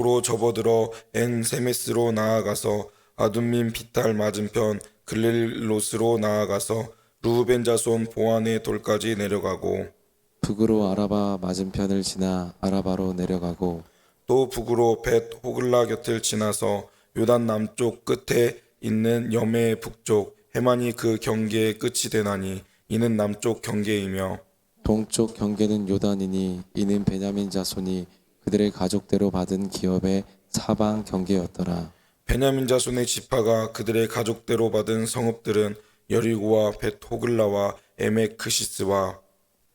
로 접어들어 엔세메스로 나아가서 아둠민 비탈 맞은편 글릴로스로 나아가서 루벤 자손 보안의 돌까지 내려가고 북으로 아라바 맞은편을 지나 아라바로 내려가고 또 북으로 벳 호글라 곁을 지나서 요단 남쪽 끝에 있는 염해 북쪽 해만이 그 경계의 끝이 되나니 이는 남쪽 경계이며 동쪽 경계는 요단이니 이는 베냐민 자손이 그들의 가족대로 받은 기업의 사방 경계였더라. 베냐민 자손의 지파가 그들의 가족대로 받은 성읍들은 여리고와 벳 호글라와 에메크시스와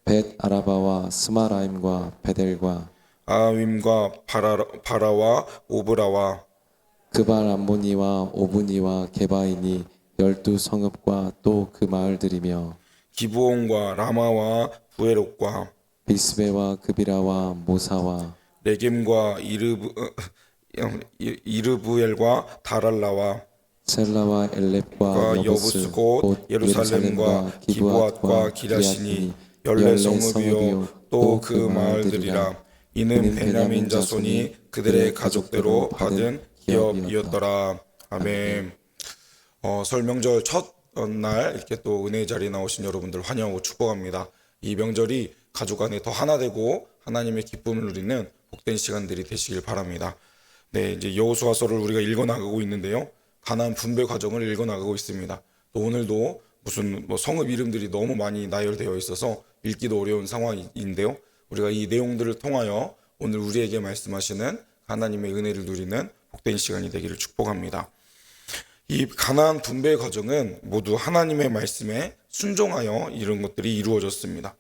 벳 아라바와 스마라임과 베델과 아윈과 바라, 바라 와 오브라와 그발 암모니와 오브니와 게바이니 열두 성읍과 또 그 마을들이며 기브온과 라마와 부에롯과 비스베와 그비라와 모사와 레겜과 이르브 어, 이- 이르부엘과 다랄라와 셀라와 엘렙과 과 여부스 여부스 곧 예루살렘과 기브앗과 기라시니 열네 성읍이요 또 그 마을들이라. 이는 베냐민 자손이 그들의 가족대로 받은 기업이었더라. 아멘. 어, 설 명절 첫 날 이렇게 또 은혜의 자리에 나오신 여러분들 환영하고 축복합니다. 이 명절이 가족 안에 더 하나 되고 하나님의 기쁨을 누리는 복된 시간들이 되시길 바랍니다 네 이제 여호수아서를 우리가 읽어 나가고 있는데요 가나안 분배 과정을 읽어 나가고 있습니다 또 오늘도 무슨 뭐 성읍 이름들이 너무 많이 나열되어 있어서 읽기도 어려운 상황인데요. 우리가 이 내용들을 통하여 오늘 우리에게 말씀하시는 하나님의 은혜를 누리는 복된 시간이 되기를 축복합니다. 이 가나안 분배 과정은 모두 하나님의 말씀에 순종하여 이런 것들이 이루어졌습니다.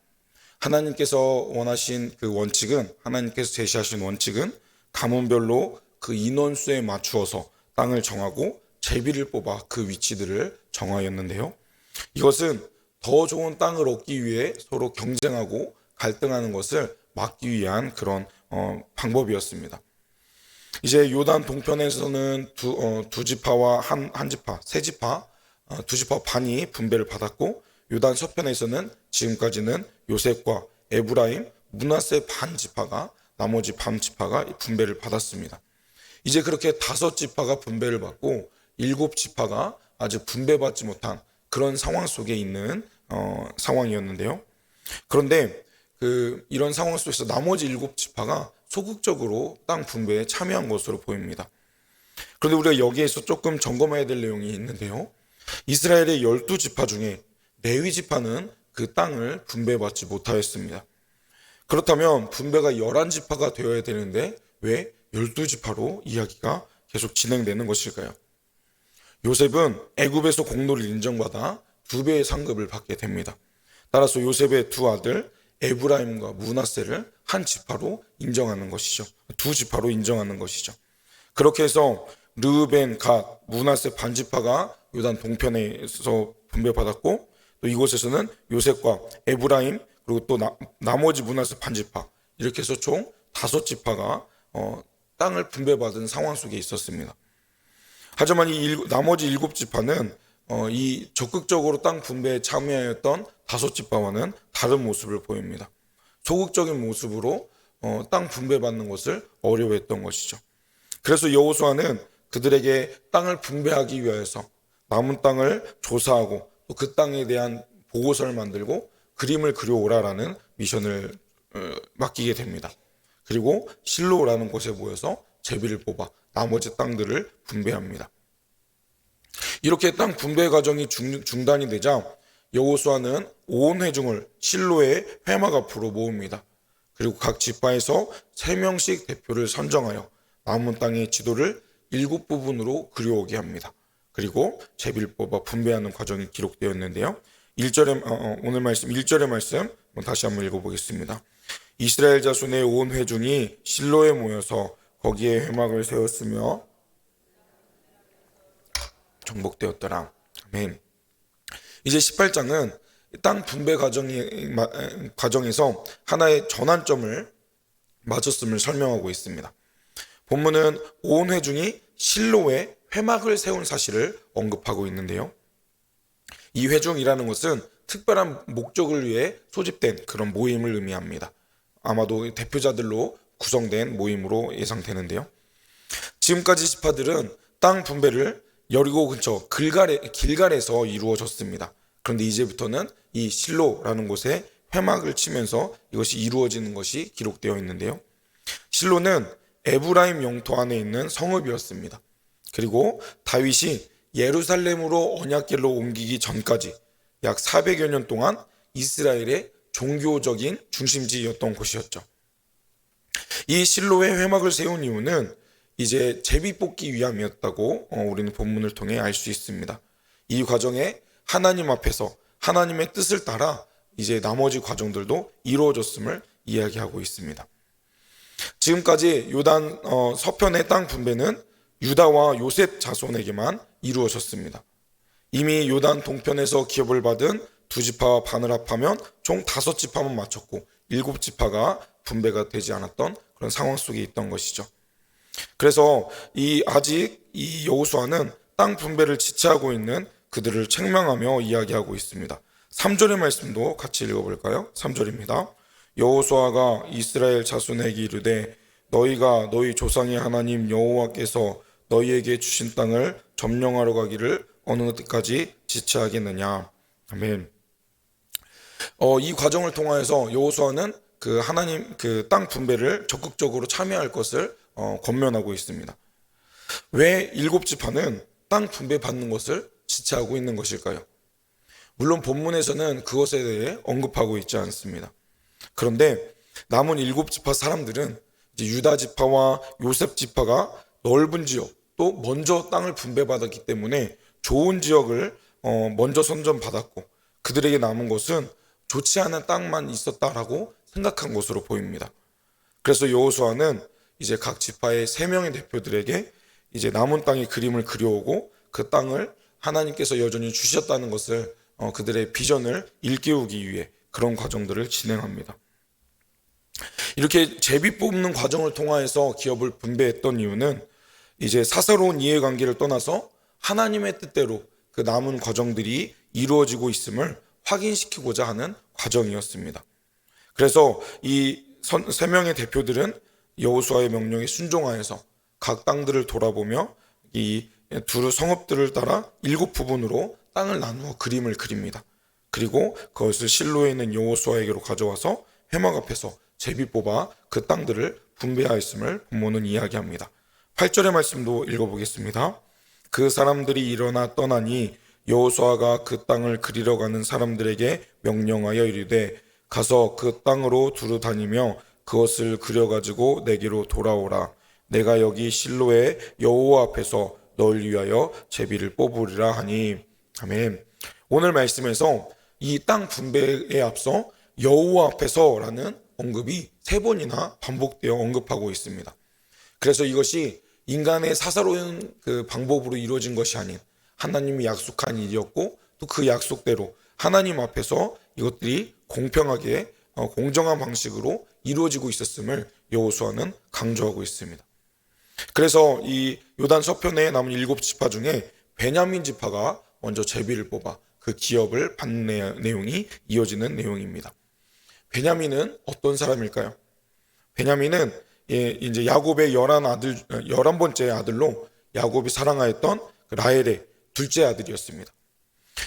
하나님께서 원하신 그 원칙은 하나님께서 제시하신 원칙은 가문별로 그 인원수에 맞추어서 땅을 정하고 제비를 뽑아 그 위치들을 정하였는데요. 이것은 더 좋은 땅을 얻기 위해 서로 경쟁하고 갈등하는 것을 막기 위한 그런 어, 방법이었습니다. 이제 요단 동편에서는 두, 어, 두 지파와 한, 한 지파, 세 지파, 어, 두 지파 반이 분배를 받았고 요단 서편에서는 지금까지는 요셉과 에브라임, 문하세 반 지파가 나머지 반 지파가 분배를 받았습니다. 이제 그렇게 다섯 지파가 분배를 받고 일곱 지파가 아직 분배받지 못한 그런 상황 속에 있는 어, 상황이었는데요. 그런데 그 이런 상황 속에서 나머지 일곱 지파가 소극적으로 땅 분배에 참여한 것으로 보입니다. 그런데 우리가 여기에서 조금 점검해야 될 내용이 있는데요. 이스라엘의 열두 지파 중에 레위 지파는 그 땅을 분배받지 못하였습니다. 그렇다면 분배가 열한 지파가 되어야 되는데 왜 열두 지파로 이야기가 계속 진행되는 것일까요? 요셉은 애굽에서 공로를 인정받아 두 배의 상급을 받게 됩니다. 따라서 요셉의 두 아들 에브라임과 문하세를 한 지파로 인정하는 것이죠. 두 지파로 인정하는 것이죠. 그렇게 해서 르벤, 갓, 문하세 반지파가 요단 동편에서 분배받았고 또 이곳에서는 요셉과 에브라임 그리고 또 나, 나머지 문하세 반지파 이렇게 해서 총 다섯 지파가 어, 땅을 분배받은 상황 속에 있었습니다. 하지만 이 일, 나머지 일곱 지파는 어, 이 적극적으로 땅 분배에 참여하였던 다섯 지파와는 다른 모습을 보입니다. 소극적인 모습으로 어, 땅 분배받는 것을 어려워했던 것이죠. 그래서 여호수아는 그들에게 땅을 분배하기 위해서 남은 땅을 조사하고 또 그 땅에 대한 보고서를 만들고 그림을 그려오라라는 미션을 어, 맡기게 됩니다. 그리고 실로라는 곳에 모여서 제비를 뽑아 나머지 땅들을 분배합니다. 이렇게 땅 분배 과정이 중, 중단이 되자 여호수아는 온 회중을 실로의 회막 앞으로 모읍니다. 그리고 각 지파에서 세 명씩 대표를 선정하여 남은 땅의 지도를 일곱 부분으로 그려오게 합니다. 그리고 제비를 뽑아 분배하는 과정이 기록되었는데요. 1절에 어, 어, 오늘 말씀 1절의 말씀 한번 다시 한번 읽어보겠습니다. 이스라엘 자손의 온 회중이 실로에 모여서 거기에 회막을 세웠으며 정복되었더라. 아멘. 이제 18장은 땅 분배 과정이, 과정에서 하나의 전환점을 맞췄음을 설명하고 있습니다. 본문은 온 회중이 실로에 회막을 세운 사실을 언급하고 있는데요. 이 회중이라는 것은 특별한 목적을 위해 소집된 그런 모임을 의미합니다. 아마도 대표자들로 구성된 모임으로 예상되는데요. 지금까지 지파들은 땅 분배를 여리고 근처 길갈에, 길갈에서 이루어졌습니다. 그런데 이제부터는 이 실로라는 곳에 회막을 치면서 이것이 이루어지는 것이 기록되어 있는데요. 실로는 에브라임 영토 안에 있는 성읍이었습니다. 그리고 다윗이 예루살렘으로 언약궤로 옮기기 전까지 약 400여 년 동안 이스라엘의 종교적인 중심지였던 곳이었죠. 이 실로의 회막을 세운 이유는 이제 제비 뽑기 위함이었다고 어, 우리는 본문을 통해 알 수 있습니다. 이 과정에 하나님 앞에서 하나님의 뜻을 따라 이제 나머지 과정들도 이루어졌음을 이야기하고 있습니다. 지금까지 요단 어, 서편의 땅 분배는 유다와 요셉 자손에게만 이루어졌습니다. 이미 요단 동편에서 기업을 받은 두 지파와 반을 합하면 총 다섯 지파만 맞췄고 일곱 지파가 분배가 되지 않았던 그런 상황 속에 있던 것이죠. 그래서 이 아직 이 여호수아는 땅 분배를 지체하고 있는 그들을 책망하며 이야기하고 있습니다. 3절의 말씀도 같이 읽어볼까요? 3절입니다. 여호수아가 이스라엘 자손에게 이르되 너희가 너희 조상의 하나님 여호와께서 너희에게 주신 땅을 점령하러 가기를 어느 때까지 지체하겠느냐. 아멘. 어, 이 과정을 통하여서 여호수아는 그 하나님 그 땅 분배를 적극적으로 참여할 것을 어, 권면하고 있습니다. 왜 일곱 지파는 땅 분배 받는 것을 지체하고 있는 것일까요? 물론 본문에서는 그것에 대해 언급하고 있지 않습니다. 그런데 남은 일곱 지파 사람들은 유다 지파와 요셉 지파가 넓은 지역 또 먼저 땅을 분배받았기 때문에 좋은 지역을 어, 먼저 선점받았고 그들에게 남은 것은 좋지 않은 땅만 있었다라고 생각한 것으로 보입니다. 그래서 여호수아는 이제 각 지파의 세 명의 대표들에게 이제 남은 땅의 그림을 그려오고 그 땅을 하나님께서 여전히 주셨다는 것을 어, 그들의 비전을 일깨우기 위해 그런 과정들을 진행합니다. 이렇게 제비 뽑는 과정을 통하여서 기업을 분배했던 이유는 이제 사사로운 이해관계를 떠나서 하나님의 뜻대로 그 남은 과정들이 이루어지고 있음을 확인시키고자 하는 과정이었습니다. 그래서 이 세 명의 대표들은 여호수아의 명령에 순종하여서 각 땅들을 돌아보며 이두 성읍들을 따라 일곱 부분으로 땅을 나누어 그림을 그립니다. 그리고 그것을 실로에 있는 여호수아에게로 가져와서 회막 앞에서 제비 뽑아 그 땅들을 분배하였음을 본문은 이야기합니다. 8절의 말씀도 읽어보겠습니다. 그 사람들이 일어나 떠나니 여호수아가 그 땅을 그리러 가는 사람들에게 명령하여 이르되 가서 그 땅으로 두루 다니며 그것을 그려 가지고 내게로 돌아오라. 내가 여기 실로의 여호와 앞에서 널 위하여 제비를 뽑으리라 하니 아멘. 오늘 말씀에서 이 땅 분배에 앞서 여호와 앞에서라는 언급이 세 번이나 반복되어 언급하고 있습니다. 그래서 이것이 인간의 사사로운 그 방법으로 이루어진 것이 아닌 하나님이 약속한 일이었고 또 그 약속대로 하나님 앞에서 이것들이 공평하게 어, 공정한 방식으로 이루어지고 있었음을 여호수아는 강조하고 있습니다. 그래서 이 요단 서편에 남은 일곱 지파 중에 베냐민 지파가 먼저 제비를 뽑아 그 기업을 받는 내용이 이어지는 내용입니다. 베냐민은 어떤 사람일까요? 베냐민은 예, 이제 야곱의 열한 아들 열한 번째 아들로 야곱이 사랑하였던 그 라헬의 둘째 아들이었습니다.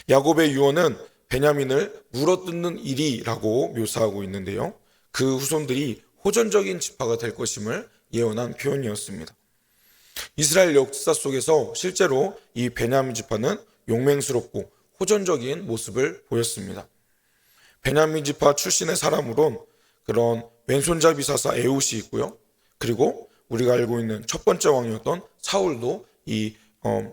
야곱의 유언은 베냐민을 물어뜯는 일이라고 묘사하고 있는데요. 그 후손들이 호전적인 지파가 될 것임을 예언한 표현이었습니다. 이스라엘 역사 속에서 실제로 이 베냐민 지파는 용맹스럽고 호전적인 모습을 보였습니다. 베냐민 지파 출신의 사람으론 그런 왼손잡이 사사 에웃이 있고요. 그리고 우리가 알고 있는 첫 번째 왕이었던 사울도 이 어,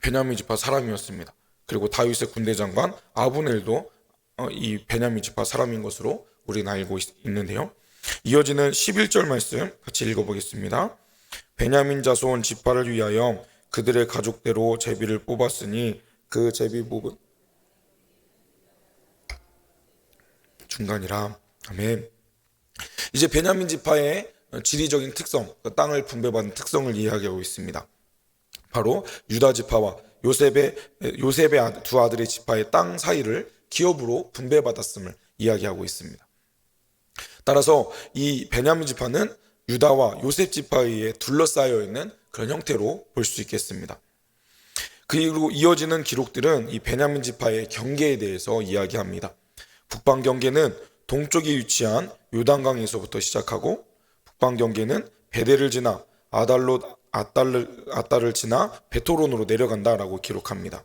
베냐민 지파 사람이었습니다. 그리고 다윗의 군대 장관 아브넬도 어, 이 베냐민 지파 사람인 것으로 우리는 알고 있, 있는데요. 이어지는 11절 말씀 같이 읽어보겠습니다. 베냐민 자손 지파를 위하여 그들의 가족대로 제비를 뽑았으니 그 제비 뽑은 중간이라 아멘. 이제 베냐민 지파의 지리적인 특성, 그 땅을 분배받은 특성을 이야기하고 있습니다. 바로 유다 지파와 요셉의 요셉의 아- 두 아들의 지파의 땅 사이를 기업으로 분배받았음을 이야기하고 있습니다. 따라서 이 베냐민 지파는 유다와 요셉 지파에 둘러싸여 있는 그런 형태로 볼 수 있겠습니다. 그리고 이어지는 기록들은 이 베냐민 지파의 경계에 대해서 이야기합니다. 북방 경계는 동쪽에 위치한 요단강에서부터 시작하고 북방 경계는 베델을 지나 아달로 아달을 아달을 지나 베토론으로 내려간다라고 기록합니다.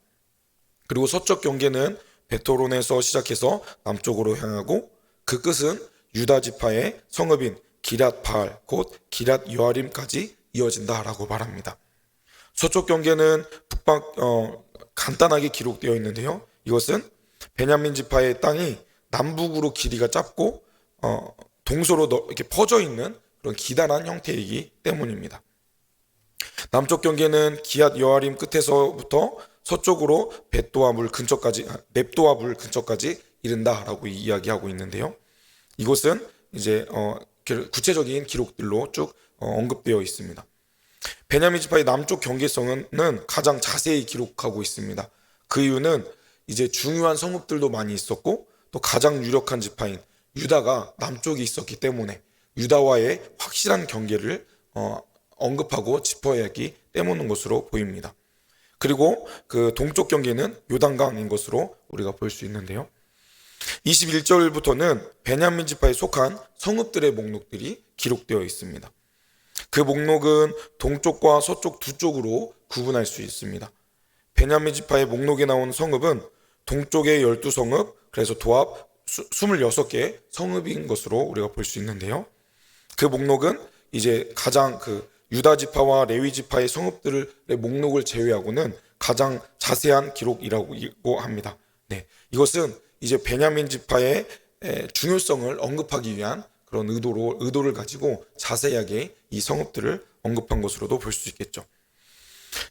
그리고 서쪽 경계는 베토론에서 시작해서 남쪽으로 향하고 그 끝은 유다 지파의 성읍인 기랏 바알 곧 기랏 요아림까지 이어진다라고 말합니다. 서쪽 경계는 북방 어, 간단하게 기록되어 있는데요. 이것은 베냐민 지파의 땅이 남북으로 길이가 짧고 어, 동서로 너- 이렇게 퍼져 있는 그런 기단한 형태이기 때문입니다. 남쪽 경계는 기앗 여아림 끝에서부터 서쪽으로 벳도와 물 근처까지 아, 넵도와 물 근처까지 이른다라고 이야기하고 있는데요. 이곳은 이제 어, 그 구체적인 기록들로 쭉 어, 언급되어 있습니다. 베냐민 지파의 남쪽 경계성은 가장 자세히 기록하고 있습니다. 그 이유는 이제 중요한 성읍들도 많이 있었고 또 가장 유력한 지파인 유다가 남쪽에 있었기 때문에 유다와의 확실한 경계를 어, 언급하고 짚어야 하기 때문인 것으로 보입니다. 그리고 그 동쪽 경계는 요단강인 것으로 우리가 볼 수 있는데요. 21절부터는 베냐민 지파에 속한 성읍들의 목록들이 기록되어 있습니다. 그 목록은 동쪽과 서쪽 두 쪽으로 구분할 수 있습니다. 베냐민 지파의 목록에 나온 성읍은 동쪽의 12성읍, 그래서 도합 26개 성읍인 것으로 우리가 볼 수 있는데요. 그 목록은 이제 가장 그 유다 지파와 레위 지파의 성읍들의 목록을 제외하고는 가장 자세한 기록이라고 합니다. 네, 이것은 이제 베냐민 지파의 에, 중요성을 언급하기 위한 그런 의도로 의도를 가지고 자세하게 이 성읍들을 언급한 것으로도 볼 수 있겠죠.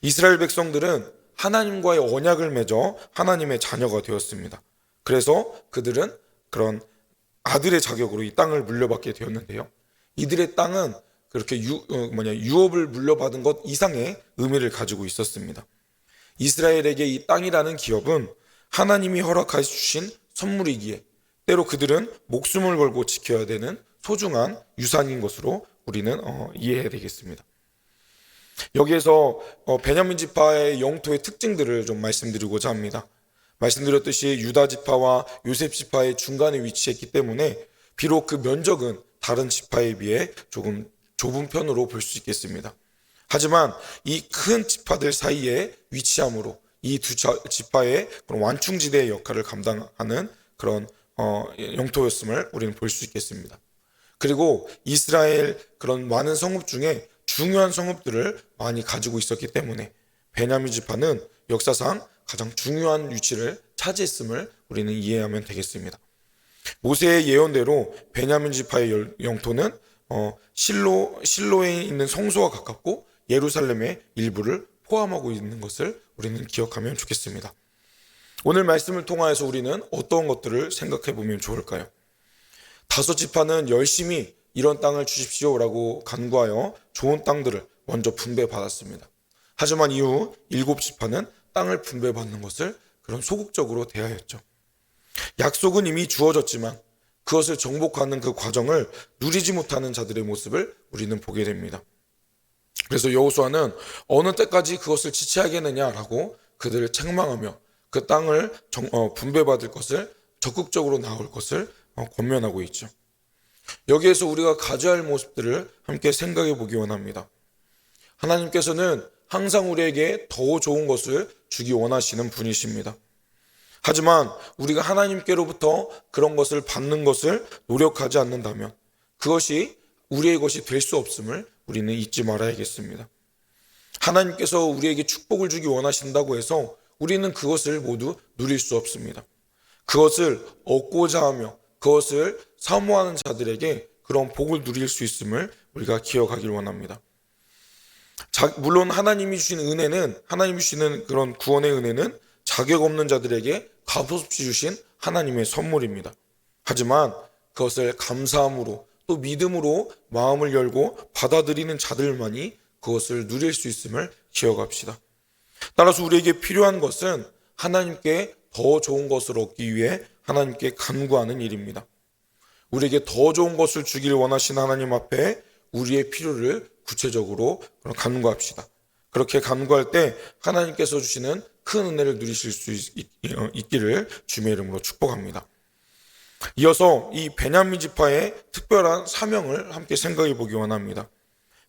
이스라엘 백성들은 하나님과의 언약을 맺어 하나님의 자녀가 되었습니다. 그래서 그들은 그런 아들의 자격으로 이 땅을 물려받게 되었는데요. 이들의 땅은 그렇게 유, 어, 뭐냐, 유업을 물려받은 것 이상의 의미를 가지고 있었습니다. 이스라엘에게 이 땅이라는 기업은 하나님이 허락하여 주신 선물이기에 때로 그들은 목숨을 걸고 지켜야 되는 소중한 유산인 것으로 우리는 어, 이해해야 되겠습니다. 여기에서 어, 베냐민 지파의 영토의 특징들을 좀 말씀드리고자 합니다. 말씀드렸듯이 유다 지파와 요셉 지파의 중간에 위치했기 때문에 비록 그 면적은 다른 지파에 비해 조금 좁은 편으로 볼 수 있겠습니다. 하지만 이 큰 지파들 사이에 위치함으로 이 두 지파의 그런 완충지대의 역할을 감당하는 그런 어, 영토였음을 우리는 볼 수 있겠습니다. 그리고 이스라엘 그런 많은 성읍 중에 중요한 성읍들을 많이 가지고 있었기 때문에 베냐민 지파는 역사상 가장 중요한 위치를 차지했음을 우리는 이해하면 되겠습니다. 모세의 예언대로 베냐민 지파의 열- 영토는 어, 실로 실로에 있는 성소와 가깝고 예루살렘의 일부를 포함하고 있는 것을 우리는 기억하면 좋겠습니다. 오늘 말씀을 통하여서 우리는 어떤 것들을 생각해 보면 좋을까요? 다섯 지파는 열심히 이런 땅을 주십시오라고 간구하여 좋은 땅들을 먼저 분배받았습니다. 하지만 이후 일곱 지파는 땅을 분배받는 것을 그런 소극적으로 대하였죠. 약속은 이미 주어졌지만 그것을 정복하는 그 과정을 누리지 못하는 자들의 모습을 우리는 보게 됩니다. 그래서 여호수아는 어느 때까지 그것을 지체하겠느냐라고 그들을 책망하며 그 땅을 정- 어, 분배받을 것을 적극적으로 나올 것을 어, 권면하고 있죠. 여기에서 우리가 가져야 할 모습들을 함께 생각해 보기 원합니다. 하나님께서는 항상 우리에게 더 좋은 것을 주기 원하시는 분이십니다. 하지만 우리가 하나님께로부터 그런 것을 받는 것을 노력하지 않는다면 그것이 우리의 것이 될 수 없음을 우리는 잊지 말아야겠습니다. 하나님께서 우리에게 축복을 주기 원하신다고 해서 우리는 그것을 모두 누릴 수 없습니다. 그것을 얻고자 하며 그것을 사모하는 자들에게 그런 복을 누릴 수 있음을 우리가 기억하길 원합니다. 자, 물론 하나님이 주신 은혜는 하나님이 주시는 그런 구원의 은혜는 자격 없는 자들에게 값없이 주신 하나님의 선물입니다. 하지만 그것을 감사함으로 또 믿음으로 마음을 열고 받아들이는 자들만이 그것을 누릴 수 있음을 기억합시다. 따라서 우리에게 필요한 것은 하나님께 더 좋은 것을 얻기 위해 하나님께 간구하는 일입니다. 우리에게 더 좋은 것을 주길 원하신 하나님 앞에 우리의 필요를 구체적으로 간구합시다. 그렇게 간구할 때 하나님께서 주시는 큰 은혜를 누리실 수 있, 어, 있기를 주님의 이름으로 축복합니다. 이어서 이 베냐민 지파의 특별한 사명을 함께 생각해 보기 원합니다.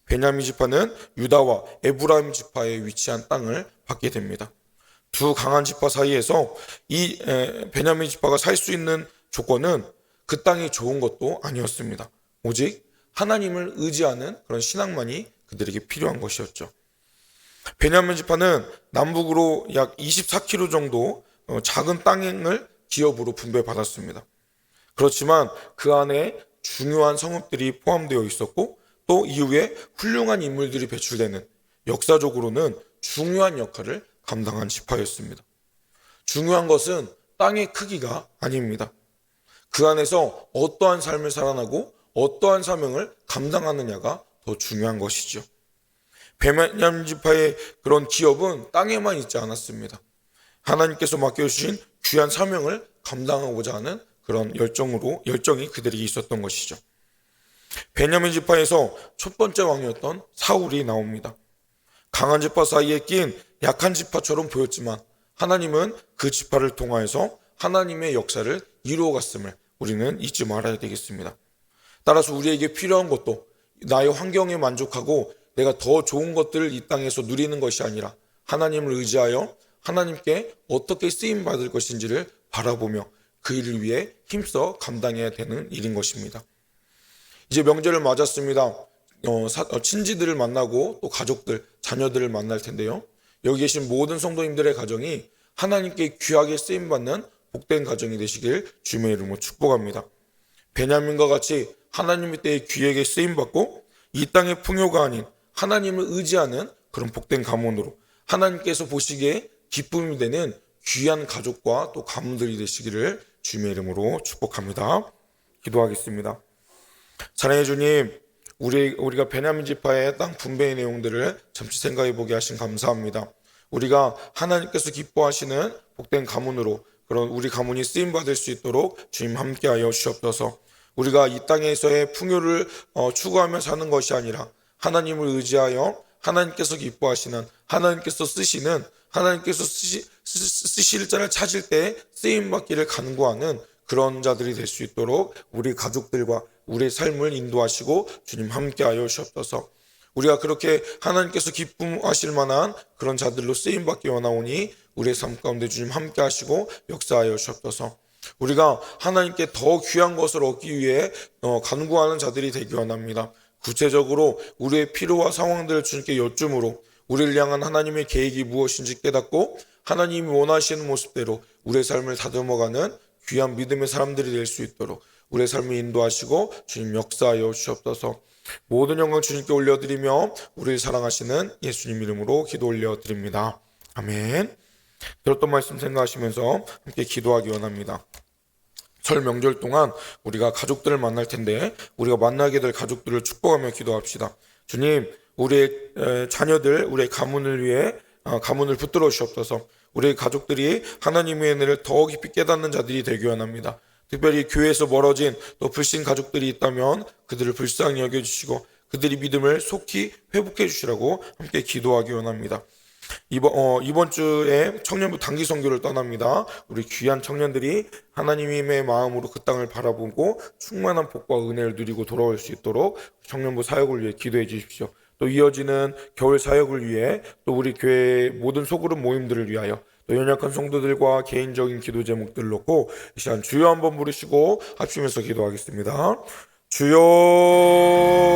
베냐민 지파는 유다와 에브라임 지파에 위치한 땅을 받게 됩니다. 두 강한 지파 사이에서 이 에, 베냐민 지파가 살 수 있는 조건은 그 땅이 좋은 것도 아니었습니다. 오직 하나님을 의지하는 그런 신앙만이 그들에게 필요한 것이었죠. 베냐민 지파는 남북으로 약 24km 정도 어, 작은 땅을 기업으로 분배받았습니다. 그렇지만 그 안에 중요한 성읍들이 포함되어 있었고 또 이후에 훌륭한 인물들이 배출되는 역사적으로는 중요한 역할을 감당한 지파였습니다. 중요한 것은 땅의 크기가 아닙니다. 그 안에서 어떠한 삶을 살아나고 어떠한 사명을 감당하느냐가 더 중요한 것이죠. 베냐민 지파의 그런 기업은 땅에만 있지 않았습니다. 하나님께서 맡겨주신 귀한 사명을 감당하고자 하는 그런 열정으로 열정이 그들에게 있었던 것이죠. 베냐민 지파에서 첫 번째 왕이었던 사울이 나옵니다. 강한 지파 사이에 낀 약한 지파처럼 보였지만 하나님은 그 지파를 통하여서 하나님의 역사를 이루어갔음을 우리는 잊지 말아야 되겠습니다. 따라서 우리에게 필요한 것도 나의 환경에 만족하고 내가 더 좋은 것들을 이 땅에서 누리는 것이 아니라 하나님을 의지하여 하나님께 어떻게 쓰임 받을 것인지를 바라보며 그 일을 위해 힘써 감당해야 되는 일인 것입니다. 이제 명절을 맞았습니다. 어, 사- 어, 친지들을 만나고 또 가족들, 자녀들을 만날 텐데요. 여기 계신 모든 성도님들의 가정이 하나님께 귀하게 쓰임 받는 복된 가정이 되시길 주님의 이름으로 축복합니다. 베냐민과 같이 하나님의 때에 귀하게 쓰임 받고 이 땅의 풍요가 아닌 하나님을 의지하는 그런 복된 가문으로 하나님께서 보시기에 기쁨이 되는 귀한 가족과 또 가문들이 되시기를 주님의 이름으로 축복합니다. 기도하겠습니다. 사랑해 주님, 우리 우리가 베냐민 지파의 땅 분배의 내용들을 잠시 생각해 보게 하신 감사합니다. 우리가 하나님께서 기뻐하시는 복된 가문으로 그런 우리 가문이 쓰임 받을 수 있도록 주님 함께하여 주옵소서. 우리가 이 땅에서의 풍요를 어, 추구하며 사는 것이 아니라 하나님을 의지하여 하나님께서 기뻐하시는 하나님께서 쓰시는 하나님께서 쓰시, 쓰, 쓰실 자를 찾을 때 쓰임 받기를 간구하는 그런 자들이 될 수 있도록 우리 가족들과 우리의 삶을 인도하시고 주님 함께하여 주옵소서. 우리가 그렇게 하나님께서 기쁨하실 만한 그런 자들로 쓰임 받기 원하오니 우리의 삶 가운데 주님 함께하시고 역사하여 주옵소서. 우리가 하나님께 더 귀한 것을 얻기 위해 어, 간구하는 자들이 되기 원합니다. 구체적으로 우리의 필요와 상황들을 주님께 여쭈므로 우리를 향한 하나님의 계획이 무엇인지 깨닫고 하나님이 원하시는 모습대로 우리의 삶을 다듬어가는 귀한 믿음의 사람들이 될 수 있도록 우리의 삶을 인도하시고 주님 역사하여 주옵소서. 모든 영광 주님께 올려드리며 우리를 사랑하시는 예수님 이름으로 기도 올려드립니다. 아멘. 들었던 말씀 생각하시면서 함께 기도하기 원합니다. 설 명절 동안 우리가 가족들을 만날 텐데 우리가 만나게 될 가족들을 축복하며 기도합시다. 주님, 우리의 에, 자녀들, 우리의 가문을 위해 어, 가문을 붙들어 주옵소서. 우리의 가족들이 하나님의 은혜를 더 깊이 깨닫는 자들이 되기 원합니다. 특별히 교회에서 멀어진 또 불신 가족들이 있다면 그들을 불쌍히 여겨주시고 그들이 믿음을 속히 회복해 주시라고 함께 기도하기 원합니다. 이번, 어, 이번 주에 청년부 단기 선교를 떠납니다. 우리 귀한 청년들이 하나님의 마음으로 그 땅을 바라보고 충만한 복과 은혜를 누리고 돌아올 수 있도록 청년부 사역을 위해 기도해 주십시오. 또 이어지는 겨울 사역을 위해 또 우리 교회 모든 소그룹 모임들을 위하여 또 연약한 성도들과 개인적인 기도 제목들을 놓고 이 시간 주여 한번 부르시고 합심해서 기도하겠습니다. 주여